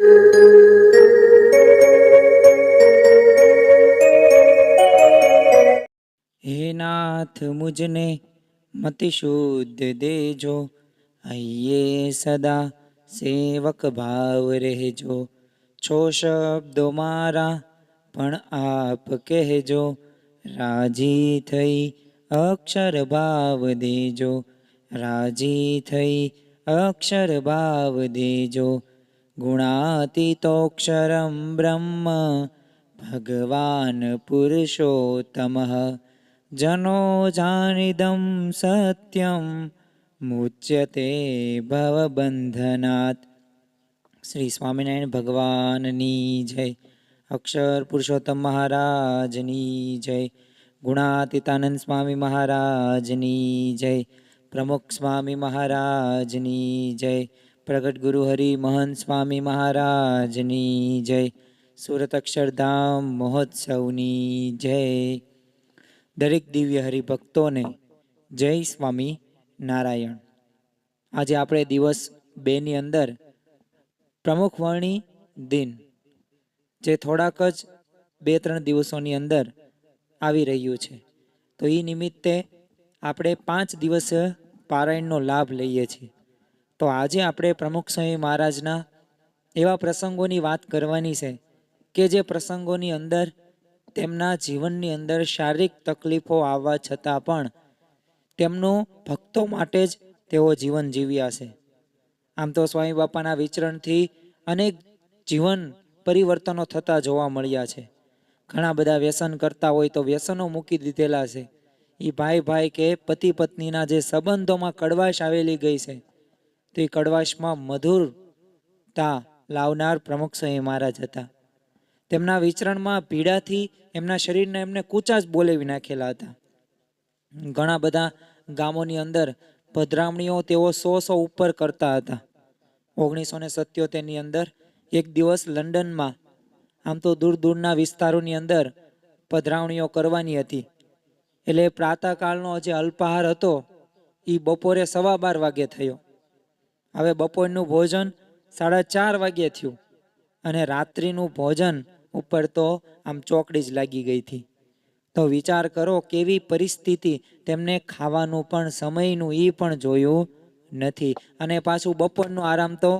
હે નાથ, મુજને મતિ શુદ્ધ દેજો. હૈયે સદા સેવક ભાવ રહેજો. છો શબ્દો મારા પણ આપ કહેજો. રાજી થઈ અક્ષર ભાવ દેજો. રાજી થઈ અક્ષર ભાવ દેજો. ગુણાતીતોક્ષરમ બ્રહ્મ ભગવાન પુરુષોત્તમઃ જનો જાનિદમ સત્યમ મુચ્યતે ભવબંધનાત શ્રી સ્વામિનારાયણ ભગવાનની જય અક્ષર પુરુષોત્તમ મહારાજની જય ગુણાતીતાનંદ સ્વામી મહારાજની જય પ્રમુખ સ્વામી મહારાજની જય પ્રગટ ગુરુ હરિ મહંત સ્વામી મહારાજની જય. સુરત અક્ષરધામ મહોત્સવની જય. દરેક દિવ્ય હરિભક્તોને જય સ્વામી નારાયણ. આજે આપણે દિવસ બેની અંદર પ્રમુખ વર્ણી દિન, જે થોડાક જ બે ત્રણ દિવસોની અંદર આવી રહ્યું છે. તો એ નિમિત્તે આપણે પાંચ દિવસ પારાયણનો લાભ લઈએ છીએ. તો આજે આપણે પ્રમુખ સ્વામી મહારાજના એવા પ્રસંગોની વાત કરવાની છે કે જે પ્રસંગોની અંદર તેમના જીવનની અંદર શારીરિક તકલીફો આવવા છતાં પણ તેમનું ભક્તો માટે જ તેઓ જીવન જીવ્યા છે. આમ તો સ્વામી બાપાના વિચરણથી અનેક જીવન પરિવર્તનો થતા જોવા મળ્યા છે. ઘણા બધા વ્યસન કરતા હોય તો વ્યસનો મૂકી દીધેલા છે. એ ભાઈ ભાઈ કે પતિ પત્નીના જે સંબંધોમાં કડવાશ આવેલી ગઈ છે. તો કડવાશમાં મધુરતા લાવનાર પ્રમુખ સ્વામી મહારાજ હતા. તેમના વિચરણમાં પીડાથી એમના શરીરને એમને કૂચા જ બોલેવી નાખેલા હતા. ઘણા બધા ગામોની અંદર પધરામણીઓ તેઓ સો સો ઉપર કરતા હતા. ઓગણીસો ને સત્યોતેરની અંદર એક દિવસ લંડનમાં, આમ તો દૂર દૂરના વિસ્તારોની અંદર પધરાવણીઓ કરવાની હતી. એટલે પ્રાતઃકાળનો જે અલ્પાહાર હતો એ બપોરે સવા બાર વાગે થયો. હવે બપોરનું ભોજન સાડા ચાર વાગ્યે થયું અને રાત્રિનું ભોજન ઉપર તો આમ ચોકડી જ લાગી ગઈ હતી. તો વિચાર કરો કેવી પરિસ્થિતિ તેમને ખાવાનું પણ સમયનું એ પણ જોયું નથી અને પાછું બપોરનો આરામ તો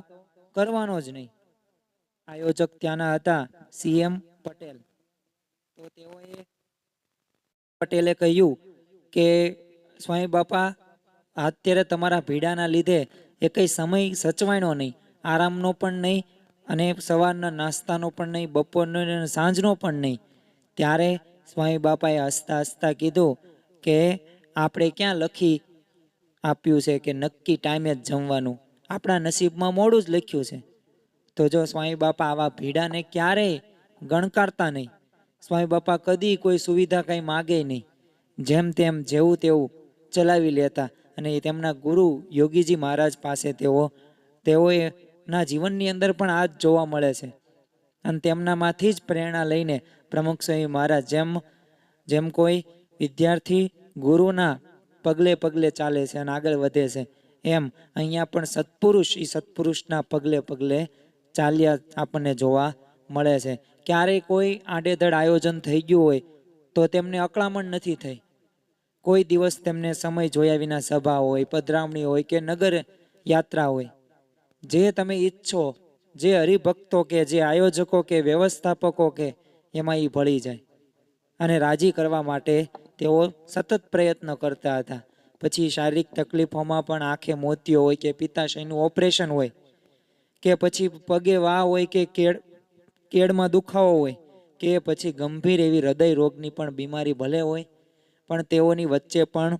કરવાનો જ નહીં. આયોજક ત્યાંના હતા સીએમ પટેલ. તો તેઓએ પટેલે કહ્યું કે, સ્વામી બાપા, અત્યારે તમારા ભીડાના લીધે એ કંઈ સમય સચવાયનો નહીં. આરામનો પણ નહીં અને સવારના નાસ્તાનો પણ નહીં, બપોરનો સાંજનો પણ નહીં. ત્યારે સ્વામી બાપાએ હસતા હસતા કીધું કે, આપણે ક્યાં લખી આપ્યું છે કે નક્કી ટાઈમે જ જમવાનું? આપણા નસીબમાં મોડું જ લખ્યું છે. તો જો સ્વામી બાપા આવા ભીડાને ક્યારેય ગણકારતા નહીં. સ્વામી બાપા કદી કોઈ સુવિધા કંઈ માગે નહીં. જેમ તેમ જેવું તેવું ચલાવી લેતા અને તેમના ગુરુ યોગીજી મહારાજ પાસે તેઓ, તેઓએ ના જીવનની અંદર પણ આ જ જોવા મળે છે. અને તેમનામાંથી જ પ્રેરણા લઈને પ્રમુખ સ્વામી મહારાજ જેમ જેમ કોઈ વિદ્યાર્થી ગુરુના પગલે પગલે ચાલે છે અને આગળ વધે છે, એમ અહીંયા પણ સત્પુરુષ એ સત્પુરુષના પગલે પગલે ચાલ્યા આપણને જોવા મળે છે. ક્યારેય કોઈ આડેધડ આયોજન થઈ ગયું હોય તો તેમને અકળામણ નથી થઈ. કોઈ દિવસ તેમને સમય જોયા વિના સભા હોય, પધરામણી હોય કે નગર યાત્રા હોય. જે તમે ઈચ્છો, જે હરિભક્તો કે જે આયોજકો કે વ્યવસ્થાપકો કે એમાં એ ભળી જાય. અને રાજી કરવા માટે તેઓ સતત પ્રયત્ન કરતા હતા. પછી શારીરિક તકલીફોમાં પણ આંખે મોતીઓ હોય કે પિત્તાશયનું ઓપરેશન હોય, કે પછી પગે વાહ હોય કે કેળ કેળમાં દુખાવો હોય, કે પછી ગંભીર એવી હૃદય રોગની પણ બીમારી ભલે હોય પણ તેઓની વચ્ચે પણ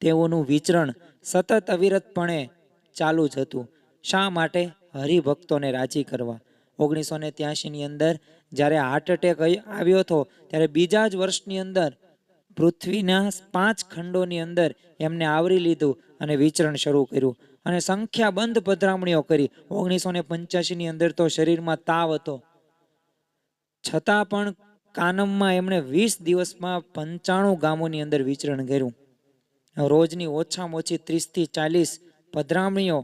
તેઓનું વિચરણ સતત અવિરતપણે ચાલુ જ હતું. શા માટે? હરિભક્તોને રાજી કરવા. ઓગણીસો ને ત્યાસીની અંદર જ્યારે હાર્ટ એટેક આવ્યો હતો, ત્યારે બીજા જ વર્ષની અંદર પૃથ્વીના પાંચ ખંડોની અંદર એમને આવરી લીધું અને વિચરણ શરૂ કર્યું અને સંખ્યાબંધ પધરામણીઓ કરી. ઓગણીસો ને પંચ્યાસીની અંદર તો શરીરમાં તાવ હતો. છતાં પણ કાનમમાં એમણે વીસ દિવસમાં પંચાણું ગામોની અંદર વિચરણ કર્યું. રોજની ઓછામાં ઓછી ત્રીસથી ચાલીસ પધરામણીઓ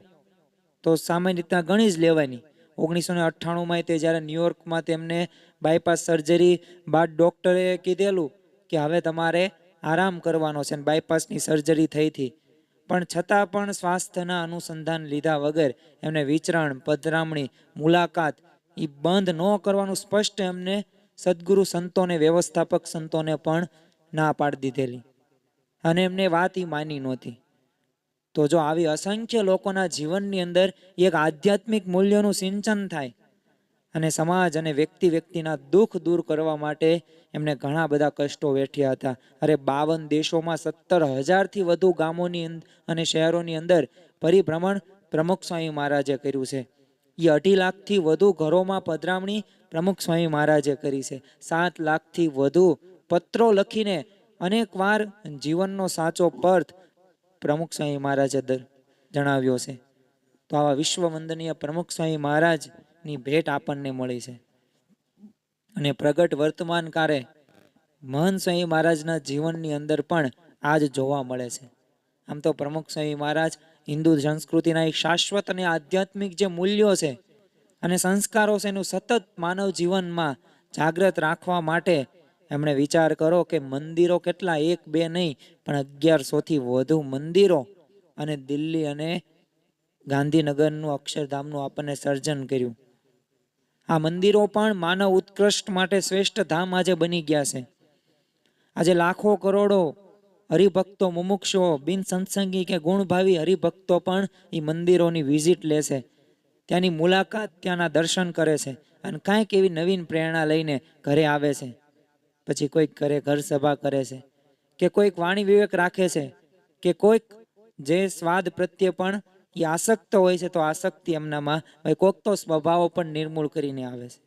તો સામાન્ય રીતના ગણી જ લેવાની. ઓગણીસો ને અઠ્ઠાણુંમાં તે જ્યારે ન્યુયોર્કમાં તેમને બાયપાસ સર્જરી બાદ ડૉક્ટરે કીધેલું કે હવે તમારે આરામ કરવાનો છે અને બાયપાસની સર્જરી થઈ હતી. પણ છતાં પણ સ્વાસ્થ્યના અનુસંધાન લીધા વગર એમને વિચરણ, પધરામણી, મુલાકાત એ બંધ ન કરવાનું સ્પષ્ટ એમને સદગુરુ સંતોને, વ્યવસ્થાપક સંતોને પણ ના પાડી દીધેલી. અને એમને વાત એ માની નહોતી. તો જો આવી અસંખ્ય લોકોના જીવનની અંદર એક આધ્યાત્મિક મૂલ્યોનું સિંચન થાય અને સમાજ અને વ્યક્તિ વ્યક્તિના દુઃખ દૂર કરવા માટે એમણે ઘણા બધા કષ્ટો વેઠ્યા હતા. અરે બાવન દેશોમાં સત્તર હજારથી વધુ ગામોની અને શહેરોની અંદર પરિભ્રમણ પ્રમુખ સ્વામી મહારાજે કર્યું છે. એ અઢી લાખથી વધુ ઘરોમાં પધરામણી પ્રમુખ સ્વામી મહારાજે કરી છે. સાત લાખથી વધુ પત્રો લખીને અનેકવાર જીવનનો સાચો પર્થ પ્રમુખ સ્વામી મહારાજે જણાવ્યો છે. તો આવા વિશ્વ વંદનીય પ્રમુખ સ્વામી મહારાજની ભેટ આપણને મળી છે. અને પ્રગટ વર્તમાન કાળે મહંત સ્વામી મહારાજના જીવનની અંદર પણ આજ જોવા મળે છે. આમ તો પ્રમુખ સ્વામી મહારાજ હિન્દુ સંસ્કૃતિના એક શાશ્વત અને આધ્યાત્મિક જે મૂલ્યો છે અને સંસ્કારો છે એનું સતત માનવ જીવનમાં જાગ્રત રાખવા માટે એમણે વિચાર કરો કે મંદિરો કેટલા એક, બે નહીં, પણ અગિયારસોથી વધુ મંદિરો અને દિલ્હી અને ગાંધીનગરનું અક્ષરધામનું આપણને સર્જન કર્યું. આ મંદિરો પણ માનવ ઉત્કૃષ્ટ માટે શ્રેષ્ઠ ધામ આજે બની ગયા છે. આજે લાખો કરોડો હરિભક્તો મુમુક્ષો બિન સંસંગી કે ગુણભાવી હરિભક્તો પણ એ મંદિરોની વિઝિટ લે છે. ત્યાંની મુલાકાત ત્યાંના દર્શન કરે છે અને કાંઈક એવી નવીન પ્રેરણા લઈને ઘરે આવે છે. પછી કોઈક ઘરે ઘર સભા કરે છે કે કોઈક વાણી વિવેક રાખે છે કે કોઈક જે સ્વાદ પ્રત્યે પણ એ આસક્ત હોય છે તો આસક્તિ એમનામાં ભાઈ કોઈક તો સ્વભાવો પણ નિર્મૂળ કરીને આવે છે.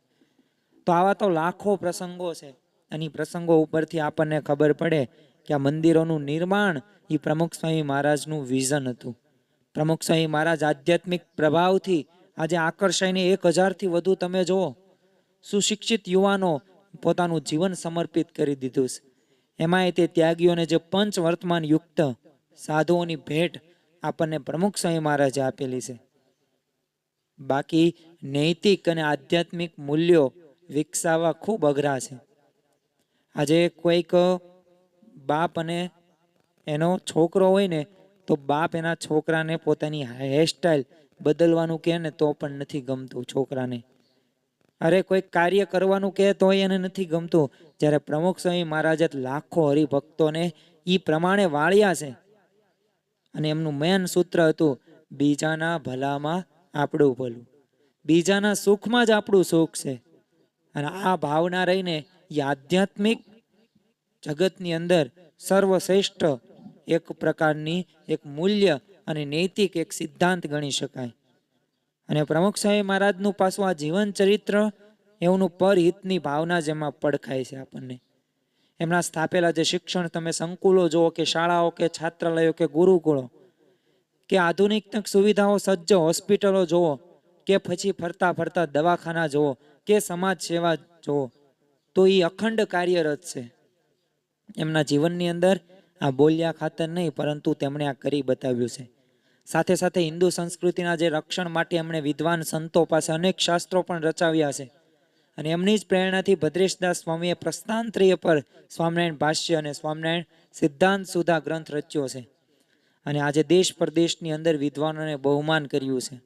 તો આવા તો લાખો પ્રસંગો છે અને પ્રસંગો ઉપરથી આપણને ખબર પડે કે આ મંદિરોનું નિર્માણ એ પ્રમુખ સ્વામી મહારાજનું વિઝન હતું. પ્રમુખ સ્વામી મહારાજ આધ્યાત્મિક પ્રભાવથી આજે આકર્ષાઈને એક હજારથી વધુ તમે જુઓ, સુશિક્ષિત યુવાનો પોતાનું જીવન સમર્પિત કરી દીધું છે. એમાંય તે ત્યાગીઓને જે પંચ વર્તમાન યુક્ત સાધુઓની ભેટ આપણને પ્રમુખ સ્વામી મહારાજે આપેલી છે. બાકી નૈતિક અને આધ્યાત્મિક મૂલ્યો વિકસાવવા ખૂબ અઘરા છે. આજે કોઈક બાપ અને એનો છોકરો હોય ને, તો બાપ એના છોકરાને પોતાની હેરસ્ટાઈલ બદલવાનું કહે ને, તો પણ નથી ગમતું છોકરાને. અરે, કોઈ કાર્ય કરવાનું કહે તો એને નથી ગમતું. જ્યારે પ્રમુખ સ્વામી મહારાજે લાખો હરિભક્તોને એ પ્રમાણે વાળ્યા છે. અને એમનું મેન સૂત્ર હતું, બીજાના ભલામાં આપણું ભલું. બીજાના સુખમાં જ આપણું સુખ છે. અને આ ભાવના રહીને એ આધ્યાત્મિક જગતની અંદર સર્વશ્રેષ્ઠ એક પ્રકારની એક મૂલ્ય અને નૈતિક એક સિદ્ધાંત ગણી શકાય. અને પ્રમુખ સાહેબ મહારાજનું પાછું આ જીવન ચરિત્ર એમનું પરહિતની ભાવના જેમાં પડખાય છે આપણને. એમના સ્થાપેલા જે શિક્ષણ તમે સંકુલો જુઓ કે શાળાઓ કે છાત્રાલયો કે ગુરુકુળો, કે આધુનિક સુવિધાઓ સજ્જ હોસ્પિટલો જુઓ, કે પછી ફરતા ફરતા દવાખાના જુઓ, કે સમાજ સેવા જુઓ, તો એ અખંડ કાર્યરત છે. એમના જીવનની અંદર આ બોલ્યા ખાતર નહીં, પરંતુ તેમણે આ કરી બતાવ્યું છે. સાથે સાથે હિન્દુ સંસ્કૃતિના જે રક્ષણ માટે એમણે વિદ્વાન સંતો પાસે અનેક શાસ્ત્રો પણ રચાવ્યા છે. અને એમની જ પ્રેરણાથી ભદ્રેશદાસ સ્વામીએ પ્રસ્થાંતરીય પર સ્વામિનારાયણ ભાષ્ય અને સ્વામિનારાયણ સિદ્ધાંત સુધા ગ્રંથ રચ્યો છે. અને આજે દેશ પરદેશની અંદર વિદ્વાનોને બહુમાન કર્યું છે.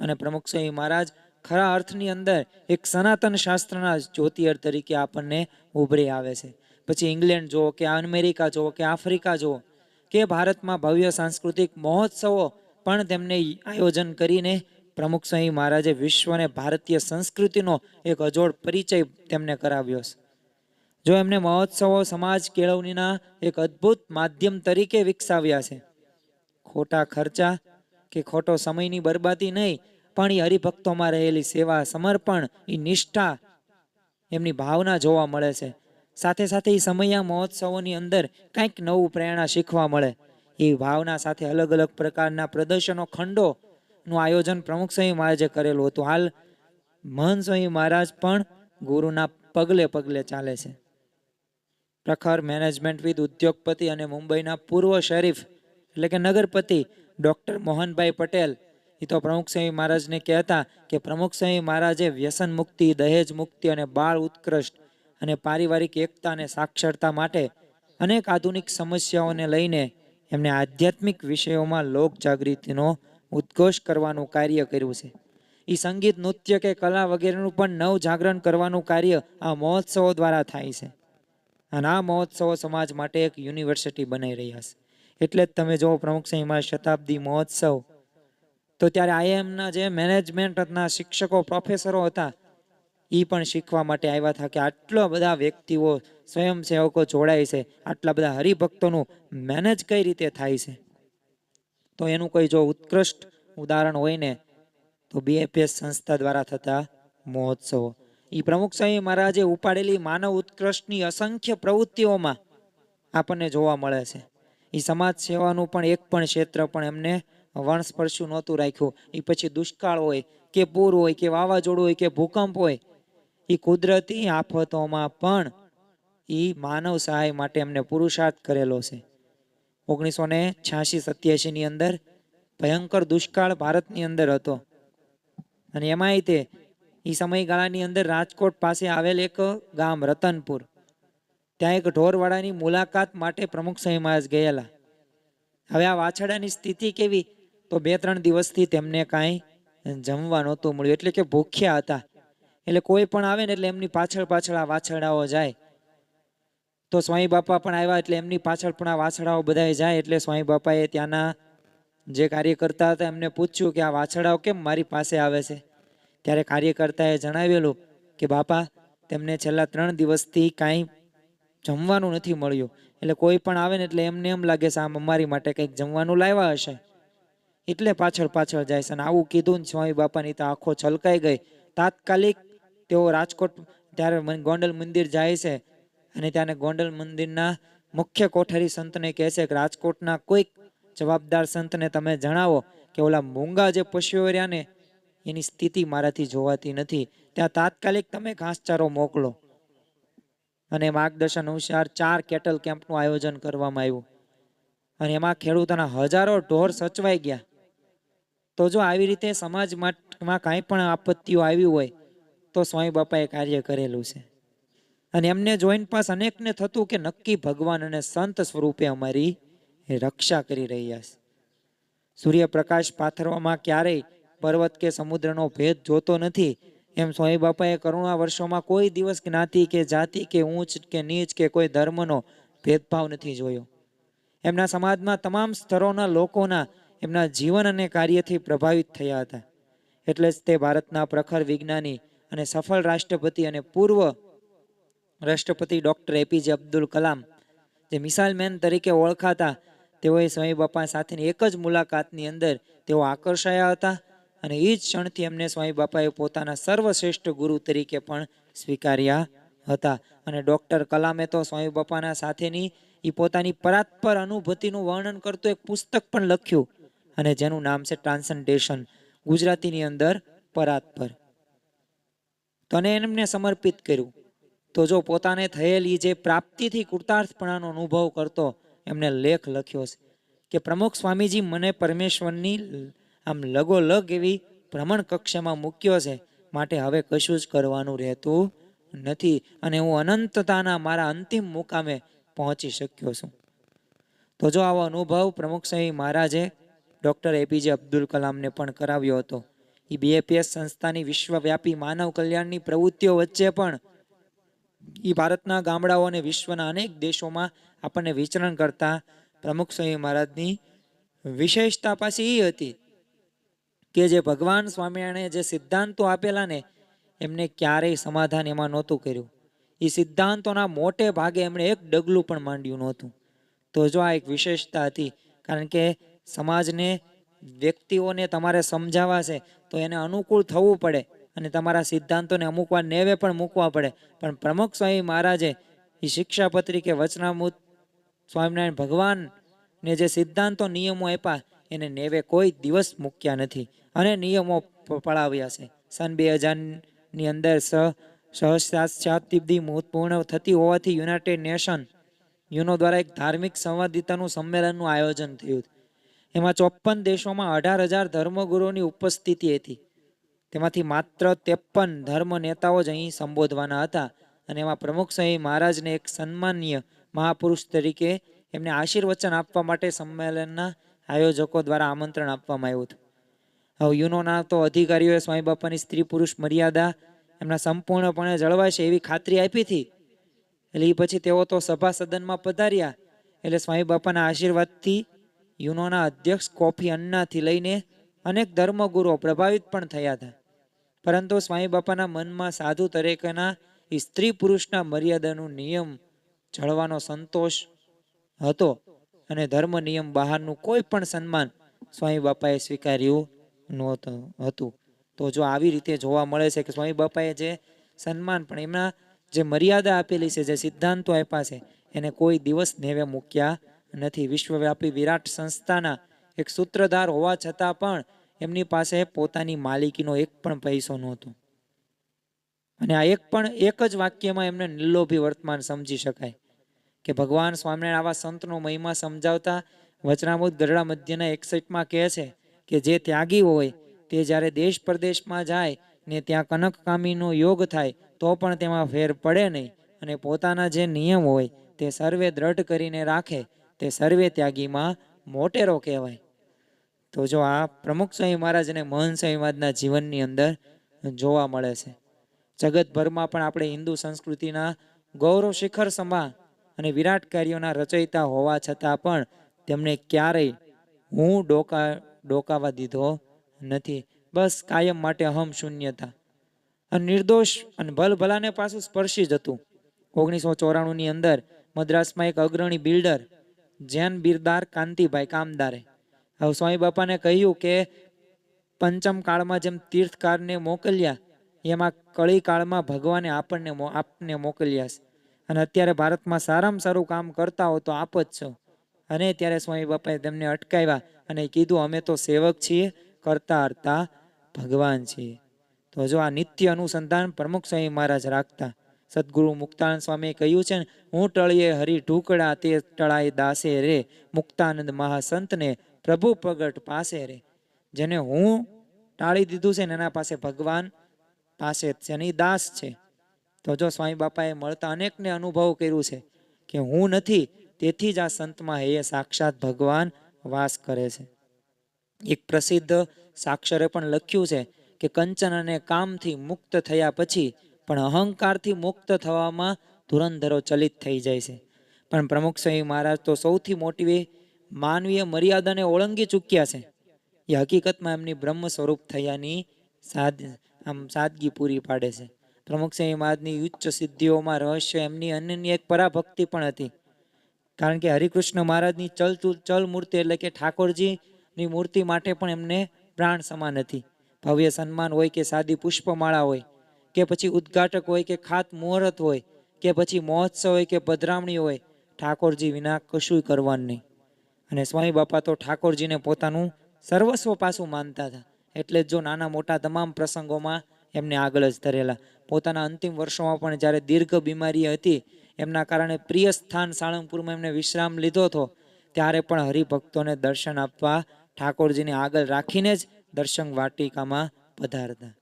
અને પ્રમુખ સ્વામી મહારાજ ખરા અર્થની અંદર એક સનાતન શાસ્ત્રના જ્યોતિયર તરીકે આપણને ઉભરી આવે છે. પછી ઇંગ્લેન્ડ જુઓ કે અમેરિકા જુઓ કે આફ્રિકા જુઓ કે ભારતમાં ભવ્ય સાંસ્કૃતિક મહોત્સવો પણ તેમને આયોજન કરીને પ્રમુખ સ્વામી મહારાજે વિશ્વને ભારતીય સંસ્કૃતિનો એક અજોડ પરિચય તેમને કરાવ્યો છે. જો એમને મહોત્સવો સમાજ કેળવણીના એક અદ્ભુત માધ્યમ તરીકે વિકસાવ્યા છે. ખોટા ખર્ચા કે ખોટો સમયની બરબાદી નહીં, પણ એ હરિભક્તોમાં રહેલી સેવા સમર્પણ એ નિષ્ઠા એમની ભાવના જોવા મળે છે. સાથે સાથે એ સમયા મહોત્સવોની અંદર કંઈક નવું પ્રેરણા શીખવા મળે. એ ભાવના સાથે અલગ અલગ પ્રકારના પ્રદર્શનો, ખંડોનું આયોજન પ્રમુખ સ્વામી મહારાજે કરેલું હતું. હાલ મહંત સ્વામી મહારાજ પણ ગુરુના પગલે પગલે ચાલે છે. પ્રખર મેનેજમેન્ટ વિદ ઉદ્યોગપતિ અને મુંબઈના પૂર્વ શરીફ, એટલે કે નગરપતિ ડૉક્ટર મોહનભાઈ પટેલ. એ તો પ્રમુખ સ્વામી મહારાજને કહેતા કે પ્રમુખ સ્વામી મહારાજે વ્યસન મુક્તિ, દહેજ મુક્તિ અને બાળ ઉત્કૃષ્ટ અને પારિવારિક એકતા અને સાક્ષરતા માટે અનેક આધુનિક સમસ્યાઓને લઈને એમને આધ્યાત્મિક વિષયોમાં લોક જાગૃતિનો ઉદ્ઘોષ કરવાનું કાર્ય કર્યું છે. એ સંગીત, નૃત્ય કે કલા વગેરેનું પણ નવ જાગરણ કરવાનું કાર્ય આ મહોત્સવો દ્વારા થાય છે. અને આ મહોત્સવો સમાજ માટે એક યુનિવર્સિટી બનાવી રહ્યા છે. એટલે જ તમે જો પ્રમુખ સિંહમાં શતાબ્દી મહોત્સવ. તો ત્યારે આઈએમના જે મેનેજમેન્ટના શિક્ષકો, પ્રોફેસરો હતા એ પણ શીખવા માટે આવ્યા હતા કે આટલા બધા વ્યક્તિઓ સ્વયંસેવકો જોડાય છે, આટલા બધા હરિભક્તોનું મેનેજ કઈ રીતે થાય છે? તો એનું કોઈ જો ઉત્કૃષ્ટ ઉદાહરણ હોય ને, તો બીએપીએસ સંસ્થા દ્વારા થતા મહોત્સવો. એ પ્રમુખ સ્વામી મહારાજે ઉપાડેલી માનવ ઉત્કૃષ્ટની અસંખ્ય પ્રવૃત્તિઓમાં આપણને જોવા મળે છે. એ સમાજ સેવાનું પણ એક પણ ક્ષેત્ર પણ એમને વણસ્પર્શ્યું નહોતું રાખ્યું. એ પછી દુષ્કાળ હોય કે પૂર હોય કે વાવાઝોડું હોય કે ભૂકંપ હોય એ કુદરતી આફતોમાં પણ એ માનવ સહાય માટે એમને પુરુષાર્થ કરેલો છે. ઓગણીસો ને છ્યાસી સત્યાસીની અંદર ભયંકર દુષ્કાળ ભારતની અંદર હતો. અને એમાંય તે એ સમયગાળાની અંદર રાજકોટ પાસે આવેલ એક ગામ રતનપુર. ત્યાં એક ઢોરવાડાની મુલાકાત માટે પ્રમુખ મહારાજ ગયેલા. હવે આ વાછડાની સ્થિતિ કેવી? તો બે ત્રણ દિવસથી તેમને કાંઈ જમવા નહોતું મળ્યું. એટલે કે ભૂખ્યા હતા. એટલે કોઈ પણ આવે ને એટલે એમની પાછળ પાછળ આ વાછરડાઓ જાય. તો સ્વામી બાપા પણ આવ્યા એટલે એમની પાછળ પણ આ વાછરડાઓ બધાય જાય એટલે સ્વામી બાપાએ ત્યાંના જે કાર્યકર્તા હતા એમને પૂછ્યું કે આ વાછરડાઓ કેમ મારી પાસે આવે છે? ત્યારે કાર્યકર્તાએ જણાવેલું કે બાપા, તેમને છેલ્લા ત્રણ દિવસથી કાંઈ જમવાનું નથી મળ્યું. એટલે કોઈ પણ આવે ને એટલે એમને એમ લાગે છે આમ અમારી માટે કંઈક જમવાનું લાવ્યા હશે. એટલે પાછળ પાછળ જાય છે અને આવું કીધું ને સ્વામી બાપાની તો આંખો છલકાઈ ગઈ. તાત્કાલિક તેઓ રાજકોટ ત્યારે ગોંડલ મંદિર જાય છે અને ત્યાંને ગોંડલ મંદિરના મુખ્ય કોઠારી સંતને કહે છે કે રાજકોટના કોઈક જવાબદાર સંતને તમે જણાવો કે ઓલા મૂંગા જે પશુઓ રહ્યા ને, એની સ્થિતિ મારાથી જોવાતી નથી. ત્યાં તાત્કાલિક તમે ઘાસચારો મોકલો. અને માર્ગદર્શન અનુસાર ચાર કેટલ કેમ્પનું આયોજન કરવામાં આવ્યું. અને એમાં ખેડૂતોના હજારો ઢોર સચવાઈ ગયા. તો જો આવી રીતે સમાજમાં કાંઈ પણ આપત્તિઓ આવી હોય તો સ્વામી બાપાએ કાર્ય કરેલું છે. અને એમને જોઈન પાસ અનેકને થતું કે નક્કી ભગવાન અને સંત સ્વરૂપે અમારી રક્ષા કરી રહ્યા છે. સૂર્યપ્રકાશ પાથરવામાં ક્યારેય પર્વત કે સમુદ્રનો ભેદ જોતો નથી. એમ સ્વામી બાપાએ કરુણા વર્ષોમાં કોઈ દિવસ જ્ઞાતિ કે જાતિ કે ઊંચ કે નીચ કે કોઈ ધર્મનો ભેદભાવ નથી જોયો. એમના સમાજમાં તમામ સ્તરોના લોકોના એમના જીવન અને કાર્યથી પ્રભાવિત થયા હતા. એટલે જ તે ભારતના પ્રખર વિજ્ઞાની અને સફળ રાષ્ટ્રપતિ અને પૂર્વ રાષ્ટ્રપતિ ડૉક્ટર એપીજે અબ્દુલ કલામ, જે મિસાઇલ મેન તરીકે ઓળખાતા, તેઓએ સ્વામી બાપા સાથેની એક જ મુલાકાતની અંદર તેઓ આકર્ષાયા હતા અને એ જ ક્ષણથી એમને સ્વામી બાપાએ પોતાના સર્વશ્રેષ્ઠ ગુરુ તરીકે પણ સ્વીકાર્યા હતા. અને ડૉક્ટર કલામે તો સ્વામી બાપાના સાથેની એ પોતાની પરાત્પર અનુભૂતિનું વર્ણન કરતું એક પુસ્તક પણ લખ્યું અને જેનું નામ છે ટ્રાન્સન્ટેશન ગુજરાતીની અંદર પરાત્પર તો અને એમને સમર્પિત કર્યું. તો જો પોતાને થયેલી જે પ્રાપ્તિથી કૃતાર્થપણાનો અનુભવ કરતો, એમને લેખ લખ્યો છે કે, પ્રમુખ સ્વામીજી મને પરમેશ્વરની આમ લગોલગ એવી ભ્રમણ કક્ષામાં મૂક્યો છે, માટે હવે કશું જ કરવાનું રહેતું નથી અને હું અનંતતાના મારા અંતિમ મુકામે પહોંચી શક્યો છું. તો જો આવો અનુભવ પ્રમુખ સ્વામી મહારાજે ડૉક્ટર એપીજે અબ્દુલ કલામને પણ કરાવ્યો હતો. એ બીએપીએસ સંસ્થાની વિશ્વવ્યાપી માનવ કલ્યાણની પ્રવૃત્તિઓ વચ્ચે પણ એ ભારતના ગામડાઓ અને વિશ્વના અનેક દેશોમાં આપણને વિચરણ કરતા પ્રમુખ સ્વામી મહારાજની વિશેષતા પાછી એ હતી કે જે ભગવાન સ્વામિનારાયણે જે સિદ્ધાંતો આપેલા ને, એમને ક્યારેય સમાધાન એમાં નહોતું કર્યું. એ સિદ્ધાંતોના મોટે ભાગે એમણે એક ડગલું પણ માંડ્યું નહોતું. તો જો આ એક વિશેષતા હતી, કારણ કે સમાજને વ્યક્તિઓને તમારે સમજાવવા છે, તો એને અનુકૂળ થવું પડે અને તમારા સિદ્ધાંતોને અમુક વાર નેવે પણ મૂકવા પડે. પણ પ્રમુખ સ્વામી મહારાજે એ શિક્ષાપત્રી કે વચનામૃત સ્વામિનારાયણ ભગવાનને જે સિદ્ધાંતો નિયમો આપ્યા, એને નેવે કોઈ દિવસ મૂક્યા નથી. અને નિયમો પળાવ્યા છે. સન બે હજારની અંદર સ સહસ્રાબ્દી પૂર્ણ થતી હોવાથી યુનાઇટેડ નેશન યુનો દ્વારા એક ધાર્મિક સંવાદિતાનું સંમેલનનું આયોજન થયું. એમાં ચોપન દેશોમાં અઢાર હજાર ધર્મગુરુઓની ઉપસ્થિતિ હતી. તેમાંથી માત્ર ત્રેપન ધર્મ નેતાઓ જ અહીં સંબોધવાના હતા અને એમાં પ્રમુખ સ્વામી મહારાજને એક સન્માનીય મહાપુરુષ તરીકે એમને આશીર્વચન આપવા માટે સંમેલનના આયોજકો દ્વારા આમંત્રણ આપવામાં આવ્યું હતું. હવે યુનોના તો અધિકારીઓએ સ્વામી બાપાની સ્ત્રી પુરુષ મર્યાદા એમના સંપૂર્ણપણે જળવાશે એવી ખાતરી આપી હતી. એટલે એ પછી તેઓ તો સભા સદનમાં પધાર્યા. એટલે સ્વામી બાપાના આશીર્વાદથી યુનોના અધ્યક્ષ કોફી અન્નાથી લઈને અનેક ધર્મગુરુઓ પ્રભાવિત પણ થયા હતા. પરંતુ સ્વામી બાપાના મનમાં સાધુ તરીકેના સ્ત્રી પુરુષના મર્યાદાનું નિયમ જળવાનો સંતોષ હતો અને ધર્મ નિયમ બહારનું કોઈ પણ સન્માન સ્વામી બાપાએ સ્વીકાર્યું નહોતું, હતું. તો જો આવી રીતે જોવા મળે છે કે સ્વામી બાપાએ જે સન્માન પણ એમના જે મર્યાદા આપેલી છે, જે સિદ્ધાંતો આપ્યા છે, એને કોઈ દિવસ નેવે મૂક્યા નથી. વિશ્વવ્યાપી વિરાટ સંસ્થાના એક સૂત્રધાર હોવા છતાં પણ એમની પાસે પોતાની માલિકીનો એક પણ પૈસો નહોતો. અને આ એક પણ એક જ વાક્યમાં એમને નિર્લોભી વર્તમાન સમજી શકાય કે ભગવાન સ્વામિનારાયણ આવા સંતનો મહિમા સમજાવતા વચનામૃત ગરડા મધ્યના એકસઠમાં કહે છે કે જે ત્યાગી હોય તે જ્યારે દેશ પ્રદેશમાં જાય ને ત્યાં કનકકામીનો યોગ થાય તો પણ તેમાં ફેર પડે નહીં અને પોતાના જે નિયમ હોય તે સર્વે દ્રઢ કરીને રાખે તે સર્વે ત્યાગીમાં મોટેરો કહેવાય. તો જો આ પ્રમુખ સ્વામી મહારાજ અને મહન સ્વામી મહારાજના જીવનની અંદર જોવા મળે છે. જગતભરમાં પણ આપણે હિન્દુ સંસ્કૃતિના ગૌરવ શિખર સમા અને વિરાટ કાર્યોના રચયિતા હોવા છતાં પણ તેમણે ક્યારેય હું ડોકા, ડોકાવા દીધો નથી. બસ કાયમ માટે અહમ શૂન્યતા. અને નિર્દોષ અને ભલભલાને પાછું સ્પર્શી જતું ઓગણીસો ચોરાણુંની અંદર મદ્રાસમાં એક અગ્રણી બિલ્ડર જૈન બિરદાર કાંતિભાઈ કામદારે. હવે સ્વામી બાપાને કહ્યું કે પંચમ કાળમાં જેમ તીર્થકારને મોકલ્યા, એમાં કળી કાળમાં ભગવાને આપણને આપને મોકલ્યા અને અત્યારે ભારતમાં સારામાં સારું કામ કરતા હો તો આપ જ છો. અને ત્યારે સ્વામી બાપાએ તેમને અટકાવ્યા અને કીધું, અમે તો સેવક છીએ, કરતા હરતા ભગવાન છીએ. તો જો આ નિત્ય અનુસંધાન પ્રમુખ સ્વામી મહારાજ રાખતા સદગુરુ મુક્તાનંદ સ્વામીએ કહ્યું છે ને, હું ટળીએ હરી ઢૂકડા, તે ટળાય દાસે રે, મુક્તાનંદ મહાસંતને પ્રભુ પ્રગટ પાસે રે. જેને હું ટાળી દીધું છે ને, એના પાસે ભગવાન પાસે જ દાસ છે. તો જો સ્વામી બાપાએ મળતા અનેકને અનુભવ કર્યું છે કે હું નથી, તેથી જ આ સંતમાં હે સાક્ષાત ભગવાન વાસ કરે છે. એક પ્રસિદ્ધ સાક્ષરે પણ લખ્યું છે કે, કંચન અને કામથી મુક્ત થયા પછી પણ અહંકારથી મુક્ત થવામાં ધુરંધરો ચલિત થઈ જાય છે. પણ પ્રમુખ સ્વામી મહારાજ તો સૌથી મોટી માનવીય મર્યાદાને ઓળંગી ચૂક્યા છે. એ હકીકતમાં એમની બ્રહ્મ સ્વરૂપ થયાની સાદ, આમ સાદગી પૂરી પાડે છે. પ્રમુખ સ્વામી મહારાજની ઉચ્ચ સિદ્ધિઓમાં રહસ્ય એમની અન્યની એક પરાભક્તિ પણ હતી. કારણ કે હરિકૃષ્ણ મહારાજની ચલ ચલ મૂર્તિ એટલે કે ઠાકોરજીની મૂર્તિ માટે પણ એમને પ્રાણ સમાન હતી. ભવ્ય સન્માન હોય કે સાદી પુષ્પમાળા હોય કે પછી ઉદ્ઘાટક હોય કે ખાત મુહૂર્ત હોય, કે પછી મહોત્સવ હોય કે પધરામણી હોય, ઠાકોરજી વિના કશું કરવાનું નહીં. અને સ્વામી બાપા તો ઠાકોરજીને પોતાનું સર્વસ્વ પાસું માનતા હતા. એટલે જો નાના મોટા તમામ પ્રસંગોમાં એમને આગળ જ ધરેલા. પોતાના અંતિમ વર્ષોમાં પણ જ્યારે દીર્ઘ બીમારી હતી, એમના કારણે પ્રિય સ્થાન સાળંગપુરમાં એમને વિશ્રામ લીધો હતો, ત્યારે પણ હરિભક્તોને દર્શન આપવા ઠાકોરજીને આગળ રાખીને જ દર્શન વાટિકામાં પધારતા.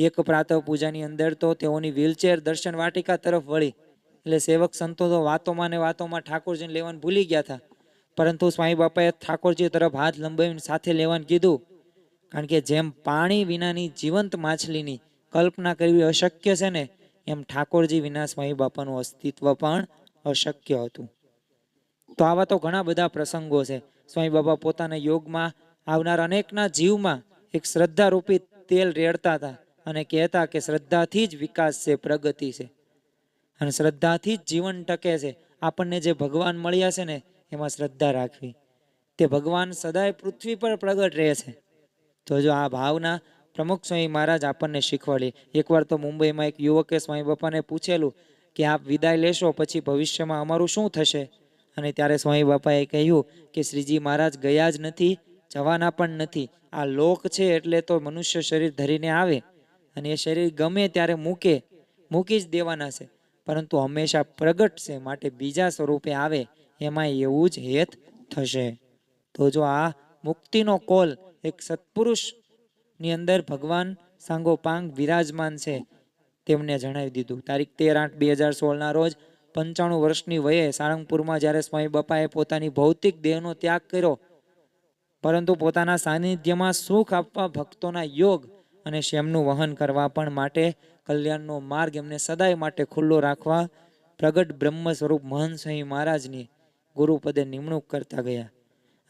એક પ્રાતઃ પૂજાની અંદર તો તેઓની વ્હીલચેર દર્શન વાટિકા તરફ વળી. એટલે સેવક સંતો તો વાતોમાં ને વાતોમાં ઠાકોરજીને લેવાનું ભૂલી ગયા હતા. પરંતુ સ્વામી બાપાએ ઠાકોરજી તરફ હાથ લંબાવીને સાથે લેવાનું કીધું. કારણ કે જેમ પાણી વિનાની જીવંત માછલીની કલ્પના કરવી અશક્ય છે ને, એમ ઠાકોરજી વિના સ્વામી બાપાનું અસ્તિત્વ પણ અશક્ય હતું. તો આવા તો ઘણા બધા પ્રસંગો છે. સ્વામી બાપા પોતાના યોગમાં આવનાર અનેકના જીવમાં એક શ્રદ્ધારૂપી તેલ રેડતા હતા. અને કહેતા કે શ્રદ્ધાથી જ વિકાસ છે, પ્રગતિ છે. અને શ્રદ્ધાથી જ જીવન ટકે છે. આપણને જે ભગવાન મળ્યા છે ને, એમાં શ્રદ્ધા રાખવી. તે ભગવાન સદાય પૃથ્વી પર પ્રગટ રહે છે. તો જો આ ભાવના પ્રમુખ સ્વામી મહારાજ આપણને શીખવાડી. એકવાર તો મુંબઈમાં એક યુવકે સ્વામી બાપાને પૂછેલું કે આપ વિદાય લેશો, પછી ભવિષ્યમાં અમારું શું થશે? અને ત્યારે સ્વામી બાપાએ કહ્યું કે શ્રીજી મહારાજ ગયા જ નથી, જવાના પણ નથી. આ લોક છે એટલે તો મનુષ્ય શરીર ધરીને આવે. અને એ શરીર ગમે ત્યારે મૂકે, મૂકી જ દેવાના છે. પરંતુ હંમેશા પ્રગટ છે, માટે બીજા સ્વરૂપે આવે એમાં એવું જ હેત થશે. તો જો આ મુક્તિનો કોલ એક સત્પુરુષની અંદર ભગવાન સાંગોપાંગ વિરાજમાન છે, તેમને જણાવી દીધું. તારીખ તેર આઠ બે હજાર સોળના રોજ પંચાણું વર્ષની વયે સાળંગપુરમાં જ્યારે સ્વામી બાપાએ પોતાની ભૌતિક દેહનો ત્યાગ કર્યો, પરંતુ પોતાના સાનિધ્યમાં સુખ આપવા ભક્તોના યોગ અને શ્યામનું વહન કરવા પણ માટે કલ્યાણનો માર્ગ એમને સદાય માટે ખુલ્લો રાખવા પ્રગટ બ્રહ્મ સ્વરૂપ મહન સ્વામી મહારાજની ગુરુપદે નિમણૂક કરતા ગયા.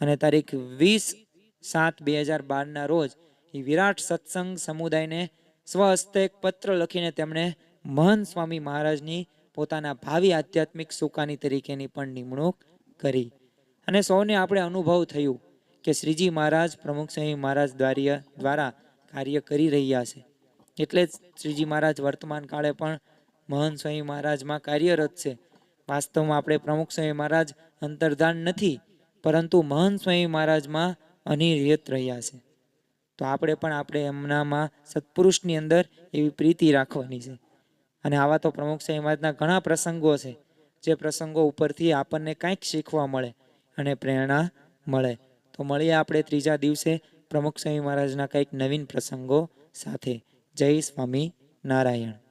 અને તારીખ વીસ સાત બે હજાર બારના રોજ એ વિરાટ સત્સંગ સમુદાયને સ્વહસ્તે એક પત્ર લખીને તેમણે મહંત સ્વામી મહારાજની પોતાના ભાવિ આધ્યાત્મિક સુકાની તરીકેની પણ નિમણૂક કરી. અને સૌને આપણે અનુભવ થયું કે શ્રીજી મહારાજ પ્રમુખ સ્વામી મહારાજ દ્વારા કાર્ય કરી રહ્યા છે. એટલે જ શ્રીજી મહારાજ વર્તમાન કાળે પણ મહંત સ્વામી મહારાજમાં કાર્યરત છે. વાસ્તવમાં આપણે પ્રમુખ સ્વામી મહારાજ અંતર્ધાન નથી, પરંતુ મહંત સ્વામી મહારાજમાં અનિર્યત રહ્યા છે. તો આપણે પણ આપણે એમનામાં સત્પુરુષની અંદર એવી પ્રીતિ રાખવાની છે. અને આવા તો પ્રમુખ સ્વામી મહારાજના ઘણા પ્રસંગો છે, જે પ્રસંગો ઉપરથી આપણને કાંઈક શીખવા મળે અને પ્રેરણા મળે. તો મળીએ આપણે ત્રીજા દિવસે પ્રમુખ સ્વામી મહારાજના કંઈક નવીન પ્રસંગો સાથે. જય સ્વામી નારાયણ